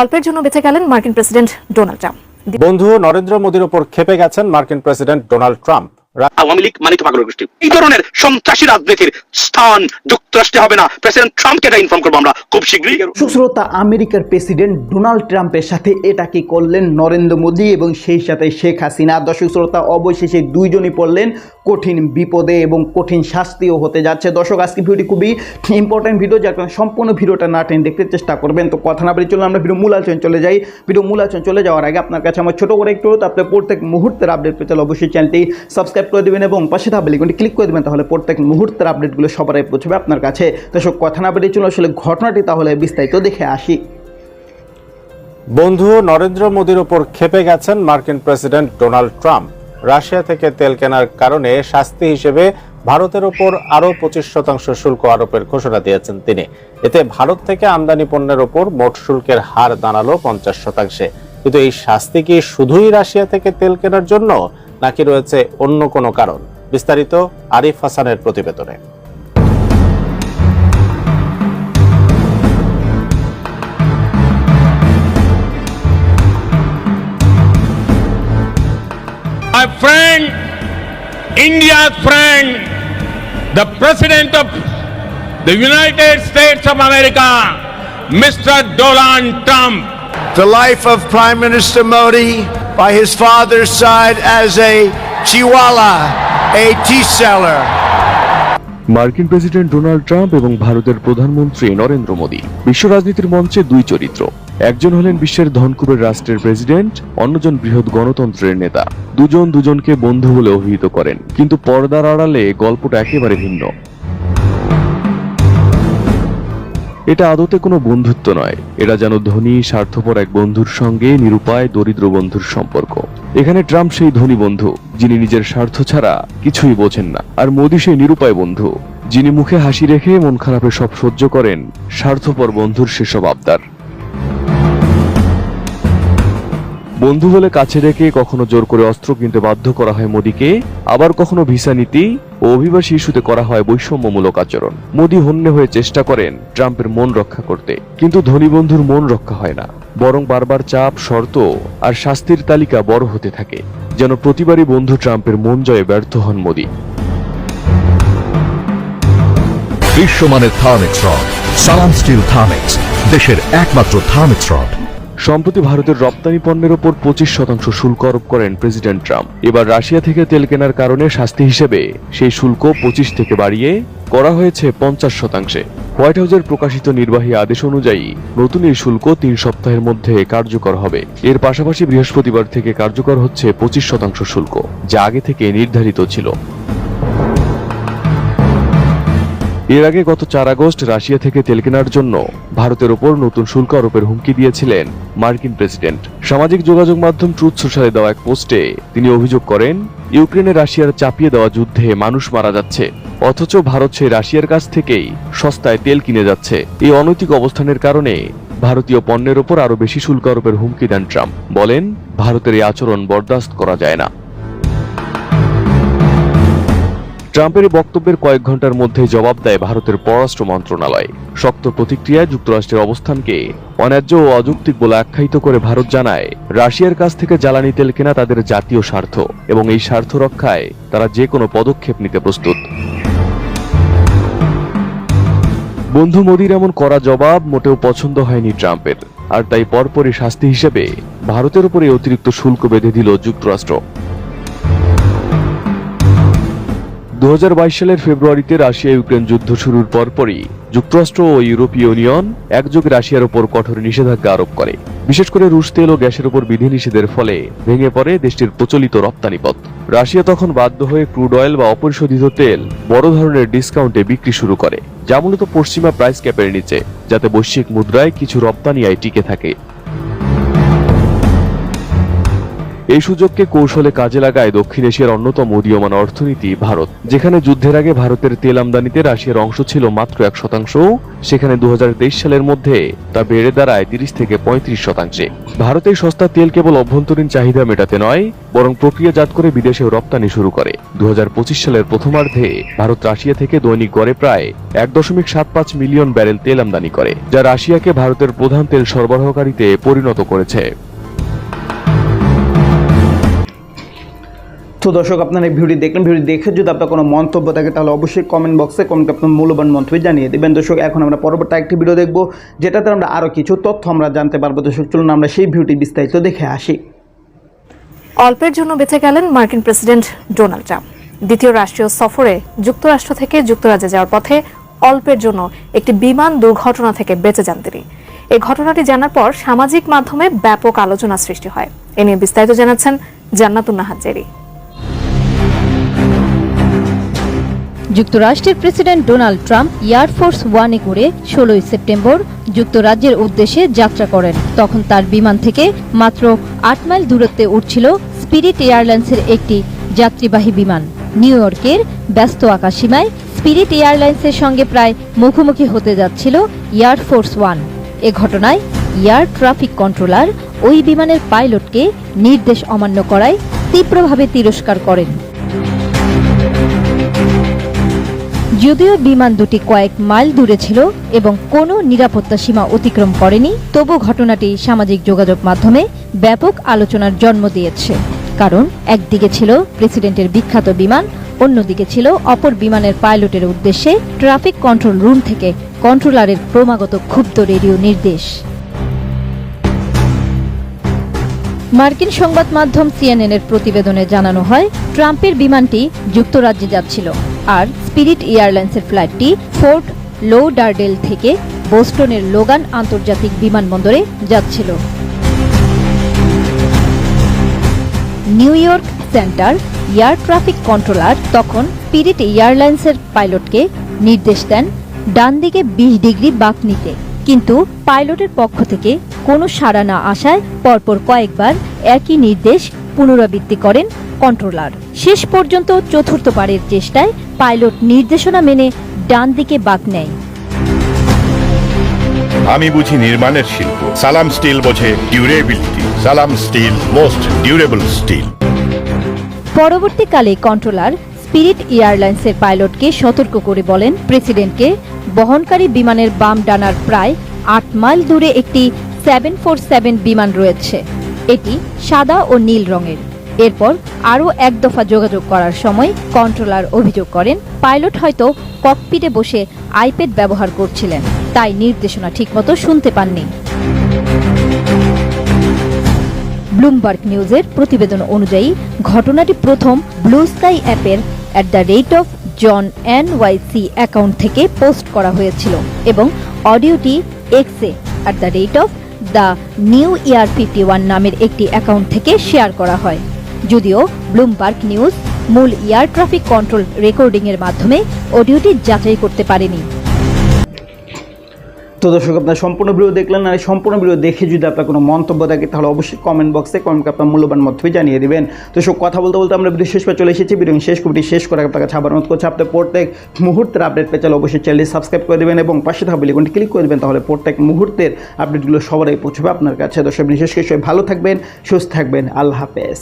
অল্পের জন্য বেঁচে গেলেন মার্কিন প্রেসিডেন্ট ডোনাল্ড ট্রাম্প। বন্ধু নরেন্দ্র মোদীর ওপর ক্ষেপে গেছেন মার্কিন president Donald Trump. Awami League মানে তো গোষ্ঠী। এই ধরনের সন্ত্রাসী রাজনীতির স্থান যুক্তরাষ্ট্রে হবে না। প্রেসিডেন্ট ট্রাম্পকে এটা ইনফর্ম করব আমরা খুব শীঘ্রই। সুশ্রোতা আমেরিকার প্রেসিডেন্ট ডোনাল্ড ট্রাম্পের সাথে এটা কি করলেন নরেন্দ্র মোদী এবং সেই সাথে শেখ হাসিনা? দর্শক শ্রোতা অবশেষে দুইজনই পড়লেন কঠিন বিপদে এবং কঠিন শাস্তিও হতে যাচ্ছে। দর্শক, আজকে ভিডিওটি খুবই ইম্পর্টেন্ট ভিডিও যার কারণে সম্পূর্ণ ভিডিওটা না টেনে দেখতে চেষ্টা করবেন। তো কথা না বলে চলুন, আমরা ভিডিও মূল আলোচনা চলে যাই। ভিডিও মূল আলোচনা চলে যাওয়ার আগে আপনার কাছে আমার ছোট করে একটু তো আপনার প্রত্যেক মুহূর্তের আপডেট পেতে অবশ্যই চ্যানেলটি সাবস্ক্রাইব করে দেবেন এবং পাশে থাকা বেলিকনটি ক্লিক করে দেবেন, তাহলে প্রত্যেক মুহূর্তের আপডেটগুলো সবার আগে পৌঁছবে আপনার কাছে। দর্শক, কথা না বেরিয়ে চলুন, আসলে ঘটনাটি তাহলে বিস্তারিত দেখে আসি। বন্ধু, নরেন্দ্র মোদীর ওপর ক্ষেপে গেছেন মার্কিন প্রেসিডেন্ট ডোনাল্ড ট্রাম্প। রাশিয়া থেকে তেল কেনার কারণে শাস্তি হিসেবে ভারতের ওপর আরও পঁচিশ শতাংশ শুল্ক আরোপের ঘোষণা দিয়েছেন তিনি। এতে ভারত থেকে আমদানি পণ্যের ওপর মোট শুল্কের হার দাঁড়াল পঞ্চাশ শতাংশে। কিন্তু এই শাস্তি কি শুধুই রাশিয়া থেকে তেল কেনার জন্য, নাকি রয়েছে অন্য কোনো কারণ? বিস্তারিত আরিফ হাসানের প্রতিবেদনে। My friend, India's friend, the President of the United States of America, Mr. Donald Trump. the life of Prime Minister Modi by his father's side as a Chihuahua, a tea seller. মার্কিন president Donald Trump এবং ভারতের প্রধানমন্ত্রী নরেন্দ্র মোদী বিশ্ব রাজনীতির মঞ্চে দুই চরিত্র। একজন হলেন বিশ্বের ধনকুবের রাষ্ট্রের প্রেসিডেন্ট, অন্যজন বৃহৎ গণতন্ত্রের নেতা। দুজন দুজনকে বন্ধু বলে অভিহিত করেন, কিন্তু পর্দার আড়ালে গল্পটা একেবারে ভিন্ন। এটা আদতে কোনো বন্ধুত্ব নয়। এটা যেন ধনী, স্বার্থপর এক বন্ধুর সঙ্গে নিরুপায়, দরিদ্র বন্ধুর সম্পর্ক। এখানে ট্রাম্প সেই ধনী বন্ধু, যিনি নিজের স্বার্থ ছাড়া কিছুই বোঝেন না। আর মোদী সেই নিরুপায় বন্ধু, যিনি মুখে হাসি রেখে মন খারাপে সব সহ্য করেন স্বার্থপর বন্ধুর সেসব আবদার। বন্ধু বলে কাছে রেখে কখনো জোর করে অস্ত্র কিনতে বাধ্য করা হয় মোদীকে, আবার কখনো ভিসা নীতি ও অভিবাসী ইস্যুতে করা হয় বৈষম্যমূলক আচরণ। মোদী হন্যে হয়ে চেষ্টা করেন ট্রাম্পের মন রক্ষা করতে, কিন্তু ধনী বন্ধুর মন রক্ষা হয় না। বরং বারবার চাপ, শর্ত আর শাস্তির তালিকা বড় হতে থাকে, যেন প্রতিবারই বন্ধু ট্রাম্পের মন জয়ে ব্যর্থ হন মোদী। বিশ্বমানের Thermix rod, Salam steel Thermix, দেশের একমাত্র থার্মিক্স রড। সম্প্রতি ভারতের রপ্তানি পণ্যের ওপর পঁচিশ শতাংশ শুল্ক আরোপ করেন প্রেসিডেন্ট ট্রাম্প। এবার রাশিয়া থেকে তেল কেনার কারণে শাস্তি হিসেবে সেই শুল্ক পঁচিশ থেকে বাড়িয়ে করা হয়েছে পঞ্চাশ শতাংশে। হোয়াইট হাউসের প্রকাশিত নির্বাহী আদেশ অনুযায়ী নতুন এই শুল্ক তিন সপ্তাহের মধ্যে কার্যকর হবে। এর পাশাপাশি বৃহস্পতিবার থেকে কার্যকর হচ্ছে পঁচিশ শতাংশ শুল্ক, যা আগে থেকে নির্ধারিত ছিল। এর আগে গত চার আগস্ট রাশিয়া থেকে তেল কেনার জন্য ভারতের ওপর নতুন শুল্ক আরোপের হুমকি দিয়েছিলেন মার্কিন প্রেসিডেন্ট। সামাজিক যোগাযোগ মাধ্যম ট্রুথ সোশ্যালে দেওয়া এক পোস্টে তিনি অভিযোগ করেন, ইউক্রেনে রাশিয়ার চাপিয়ে দেওয়া যুদ্ধে মানুষ মারা যাচ্ছে, অথচ ভারত সেই রাশিয়ার কাছ থেকেই সস্তায় তেল কিনে যাচ্ছে। এই অনৈতিক অবস্থানের কারণে ভারতীয় পণ্যের ওপর আরও বেশি শুল্ক আরোপের হুমকি দেন ট্রাম্প। বলেন, ভারতের এই আচরণ বরদাস্ত করা যায় না। ট্রাম্পের বক্তব্যের কয়েক ঘণ্টার মধ্যে জবাব দেয় ভারতের পররাষ্ট্র মন্ত্রণালয়। শক্ত প্রতিক্রিয়ায় যুক্তরাষ্ট্রের অবস্থানকে অন্যায্য ও অযৌক্তিক বলে আখ্যায়িত করে ভারত জানায়, রাশিয়ার কাছ থেকে জ্বালানি তেল কেনা তাদের জাতীয় স্বার্থ এবং এই স্বার্থ রক্ষায় তারা যে কোনো পদক্ষেপ নিতে প্রস্তুত। বন্ধু মোদির এমন করা জবাব মোটেও পছন্দ হয়নি ট্রাম্পের, আর তাই পরপরই শাস্তি হিসেবে ভারতের উপরে অতিরিক্ত শুল্ক বেঁধে দিল যুক্তরাষ্ট্র। দু হাজার বাইশ সালের ফেব্রুয়ারিতে রাশিয়া ইউক্রেন যুদ্ধ শুরুর পরপরই যুক্তরাষ্ট্র ও ইউরোপীয় ইউনিয়ন একযোগে রাশিয়ার ওপর কঠোর নিষেধাজ্ঞা আরোপ করে। বিশেষ করে রুশ তেল ও গ্যাসের ওপর বিধিনিষেধের ফলে ভেঙে পড়ে দেশটির প্রচলিত রপ্তানি পথ। রাশিয়া তখন বাধ্য হয়ে ক্রুড অয়েল বা অপরিশোধিত তেল বড় ধরনের ডিসকাউন্টে বিক্রি শুরু করে, যা মূলত পশ্চিমা প্রাইস ক্যাপের নিচে, যাতে বৈশ্বিক মুদ্রায় কিছু রপ্তানি আয় টিকে থাকে। এই সুযোগকে কৌশলে কাজে লাগায় দক্ষিণ এশিয়ার অন্যতম উদীয়মান অর্থনীতি ভারত। যেখানে যুদ্ধের আগে ভারতের তেল আমদানিতে রাশিয়ার অংশ ছিল মাত্র এক শতাংশ। সেখানে দু হাজার তেইশ সালের মধ্যে তা বেড়ে দাঁড়ায় তিরিশ থেকে পঁয়ত্রিশ শতাংশে। ভারতের সস্তা তেল কেবল অভ্যন্তরীণ চাহিদা মেটাতে নয়, বরং প্রক্রিয়াজাত করে বিদেশেও রপ্তানি শুরু করে। দু হাজার পঁচিশ সালের প্রথমার্ধে ভারত রাশিয়া থেকে দৈনিক গড়ে প্রায় এক দশমিক সাত পাঁচ মিলিয়ন ব্যারেল তেল আমদানি করে, যা রাশিয়াকে ভারতের প্রধান তেল সরবরাহকারীতে পরিণত করেছে। তো দর্শক, আপনারা এই ভিডিও দেখলেন। ভিডিও দেখে যদি আপনার কোনো মন্তব্য থাকে, তাহলে অবশ্যই কমেন্ট বক্সে কমেন্ট আপনার মূল্যবান মন্তব্য জানিয়ে দেবেন। দর্শক, এখন আমরা পরবর্তী একটি ভিডিও দেখব, যেটাতে আমরা আরও কিছু তথ্য আমরা জানতে পারব। দর্শক, চলুন আমরা সেই ভিডিওটি বিস্তারিত দেখে আসি। অল্পের জন্য বেঁচে গেলেন মার্কিন প্রেসিডেন্ট ডোনাল্ড ট্রাম্প। দ্বিতীয় রাষ্ট্রীয় সফরে যুক্তরাষ্ট্র থেকে যুক্তরাজ্যে যাওয়ার পথে অল্পের জন্য একটি বিমান দুর্ঘটনা থেকে বেঁচে যান তিনি। এই ঘটনাটি জানার পর সামাজিক মাধ্যমে ব্যাপক আলোচনা সৃষ্টি হয়। এ নিয়ে বিস্তারিত জানাচ্ছেন জান্নাতুন্নাহার যুক্তরাষ্ট্রের প্রেসিডেন্ট ডোনাল্ড ট্রাম্প এয়ারফোর্স ওয়ানে করে ষোলোই সেপ্টেম্বর যুক্তরাজ্যের উদ্দেশ্যে যাত্রা করেন। তখন তার বিমান থেকে মাত্র আট মাইল দূরত্বে উঠছিল স্পিরিট এয়ারলাইন্সের একটি যাত্রীবাহী বিমান। নিউ ইয়র্কের ব্যস্ত আকাশসীমায় স্পিরিট এয়ারলাইন্সের সঙ্গে প্রায় মুখোমুখি হতে যাচ্ছিল এয়ারফোর্স ওয়ান। এ ঘটনায় এয়ার ট্রাফিক কন্ট্রোলার ওই বিমানের পাইলটকে নির্দেশ অমান্য করায় তীব্রভাবে তিরস্কার করেন। যদিও বিমান দুটি কয়েক মাইল দূরে ছিল এবং কোনো নিরাপত্তা সীমা অতিক্রম করেনি তবু ঘটনাটি সামাজিক যোগাযোগ মাধ্যমে ব্যাপক আলোচনার জন্ম দিয়েছে। কারণ, একদিকে ছিল প্রেসিডেন্টের বিখ্যাত বিমান, অন্যদিকে ছিল অপর বিমানের পাইলটের উদ্দেশ্যে ট্রাফিক কন্ট্রোল রুম থেকে কন্ট্রোলারের ক্রমাগত ক্ষুব্ধ রেডিও নির্দেশ। মার্কিন সংবাদ মাধ্যম সিএনএন এর প্রতিবেদনে জানানো হয়, ট্রাম্পের বিমানটি যুক্তরাজ্যে যাচ্ছিল। আর স্পিরিট এয়ারলাইন্সের ফ্লাইটটি ফোর্ট লৌডারডেল থেকে বোস্টনের লোগান আন্তর্জাতিক বিমানবন্দরে যাচ্ছিল। New York centre air traffic controller তখন স্পিরিট এয়ারলাইন্সের পাইলটকে নির্দেশ দেন ডান দিকে বিশ ডিগ্রি বাঁক নিতে। কিন্তু পাইলটের পক্ষ থেকে কোনো সাড়া না আসায় পরপর কয়েকবার একই নির্দেশ পুনরাবৃত্তি করেন কন্ট্রোলার। শেষ পর্যন্ত চতুর্থবারের চেষ্টায় পাইলট নির্দেশনা মেনে ডান দিকে বাঁক নেয়। আমি বুঝি নির্মাণের শিল্প। সালাম স্টিল বোঝে durability. Salam steel most durable steel. পরবর্তীকালে কন্ট্রোলার স্পিরিট এয়ারলাইন্সের পাইলটকে সতর্ক করে বলেন প্রেসিডেন্টকে বহনকারী বিমানের বাম ডানার প্রায় আট মাইল দূরে একটি সেভেন ফোর সেভেন বিমান রয়েছে। এটি সাদা ও নীল রঙের। এরপর আরও এক দফা যোগাযোগ করার সময় কন্ট্রোলার অভিযোগ করেন, পাইলট হয়তো ককপিটে বসে আইপ্যাড ব্যবহার করছিলেন, তাই নির্দেশনা ঠিকমতো শুনতে পাননি। ব্লুমবার্গ নিউজের প্রতিবেদন অনুযায়ী, ঘটনাটি প্রথম ব্লু স্কাই অ্যাপের at the rate of John N YC account থেকে পোস্ট করা হয়েছিল এবং অডিওটি এক্সে at the rate of the new year fifty one নামের একটি অ্যাকাউন্ট থেকে শেয়ার করা হয়। যদিও ব্লুমবার্গ নিউজ মূল এয়ার ট্রাফিক কন্ট্রোল রেকর্ডিংয়ের মাধ্যমে অডিওটি যাচাই করতে পারেনি। তো দর্শক, আপনার সম্পূর্ণ ভিডিও দেখলেন, আর সম্পূর্ণ ভিডিও দেখে যদি আপনার কোনো মন্তব্য থাকে, তাহলে অবশ্যই কমেন্ট বক্সে কমেন্ট আপনার মূল্যবান মন্তব্য জানিয়ে দেবেন। তো সব কথা বলতে বলতে আমরা ভিডিও শেষ পর চলে এসেছি। ভিডিও শেষ কমিটি শেষ করে আপনার কাছে আবার অনুরোধ করছি, আপনার প্রত্যেক মুহূর্তের আপডেট পেয়ে চাইলে অবশ্যই চ্যানেলটি সাবস্ক্রাইব করে দেবেন এবং পাশে থাকা বেলিকনটি ক্লিক করে দেবেন, তাহলে প্রত্যেক মুহূর্তের আপডেটগুলো সবারই পৌঁছবে আপনার কাছে। দর্শক বিশেষ করে ভালো থাকবেন, সুস্থ থাকবেন। আল্লাহ হাফেজ।